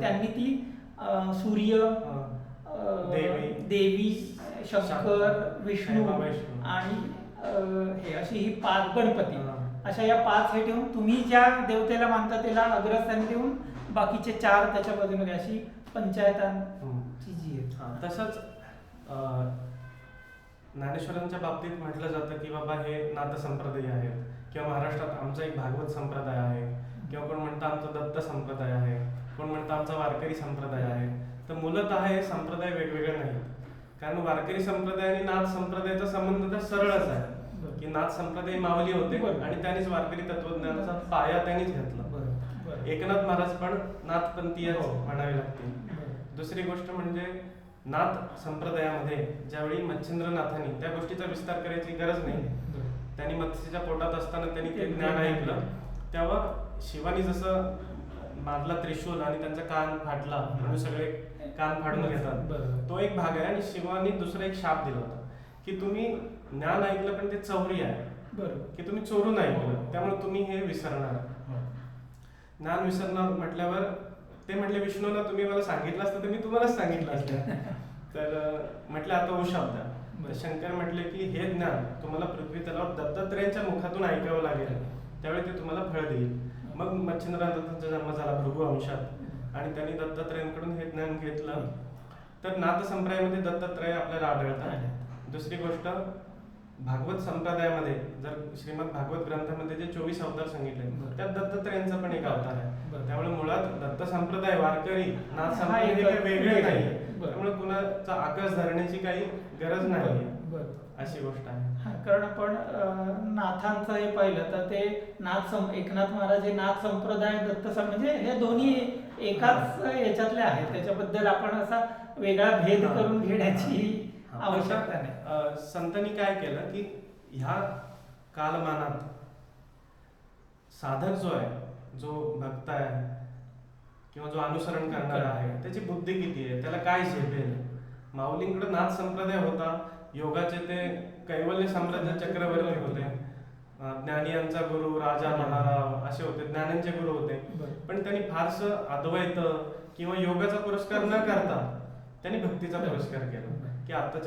त्यांनी ती अं, सूर्य. अं, देवी. देवी शंकर विष्णू साईबाबा विष्णू. आणि अं, हे अशी ही पाच गणपती. अशा या पाच हे ठेवून तुम्ही ज्या देवतेला मानता त्याला अग्रस्थानी देऊन बाकीचे चार त्याच्या बाजूने अशी पंचायतांची जी आहे हा, तसंच अं, ज्ञानेश्वरांच्या बाबतीत म्हटलं जातं की बाबा हे नाथ संप्रदाय आहेत किंवा महाराष्ट्रात आमचा एक भागवत संप्रदाय आहे किंवा कोण म्हणतं आमचा दत्त संप्रदाय आहे कोण म्हणतं आमचा वारकरी संप्रदाय आहे तर मूलतः हे संप्रदाय वेगवेगळे नाहीत. कारण वारकरी संप्रदाय आणि नाथ संप्रदायाचा संबंध तर सरळच आहे. की नाथ संप्रदाय मावली होते. आणि त्यांनीच वारकरी तत्वज्ञानाचा पाया त्यांनीच घातला. एकनाथ महाराज पण नाथपंथीय हो. म्हणावे लागतील. दुसरी गोष्ट म्हणजे नाथ संप्रदायामध्ये ज्यावेळी मच्छिंद्रनाथांनी त्या गोष्टीचा विस्तार करायची गरज नाही. त्यांनी मत्स्याच्या पोटात असताना त्यांनी ते ज्ञान ऐकलं. तेव्हा शिवानी जसं मारला त्रिशूल आणि त्यांचा कान फाटला म्हणून सगळे कान फाडून घेतात. तो एक भाग आहे आणि शिवानी दुसरा एक शाप दिला होता. की तुम्ही ज्ञान ऐकलं पण ते चौरी आहे. बरोबर. की तुम्ही चोरून ऐकलं त्यामुळे तुम्ही हे विसरणार. ज्ञान विसरणार म्हटल्यावर ते म्हटले विष्णूला तुम्ही मला सांगितलं असतं तर मी तुम्हालाच सांगितलं असतं. तर म्हटलं आता ओ शब्द. शंकर म्हटले की हे ज्ञान तुम्हाला पृथ्वी तलावर दत्तात्रयांच्या मुखातून ऐकावं लागेल. त्यावेळी ते तुम्हाला फळ देईल. मच्छिंद्रनाथांचा जन्म झाला भृगू वंशात आणि त्यांनी दत्तात्रयांकडून हे ज्ञान घेतलं तर नाथ संप्रदायामध्ये दत्तात्रय आपल्याला आढळतात दुसरी गोष्ट भागवत संप्रदायामध्ये जर श्रीमद भागवत ग्रंथामध्ये जे चोवीस अवतार सांगितले. त्यात दत्तात्रयांचा पण एक अवतार आहे. त्यामुळे मुळात दत्त संप्रदाय वारकरी नाथ संप्रदाय वेगळे. नाही. त्यामुळे कुणाचा आकाश धरण्याची काही गरज नाही. अशी गोष्ट आहे. कारण आपण नाथांचं हे पाहिलं तर ते नाथ सं एकनाथ महाराज हे नाथ संप्रदाय दत्त म्हणजे हे दोन्ही एकाच याच्यातले आहेत. त्याच्याबद्दल आपण असा वेगळा भेद. करून घेण्याची आवश्यकता नाही. संतांनी काय केलं की ह्या कालमानात साधक जो आहे जो भक्त आहे किंवा जो अनुसरण करणारा आहे त्याची बुद्धी किती आहे त्याला काय झेपेल माऊलींकडे नाथ संप्रदाय होता योगाचे ते कैवल्य साम्राज्य चक्रवर्ती होते. ज्ञानी यांचा गुरु राजा महाराव असे होते ज्ञानांचे गुरु होते. पण त्यांनी फारसं अद्वैत किंवा योगाचा पुरस्कार न करता त्यांनी भक्तीचा पुरस्कार केला. की आताच्या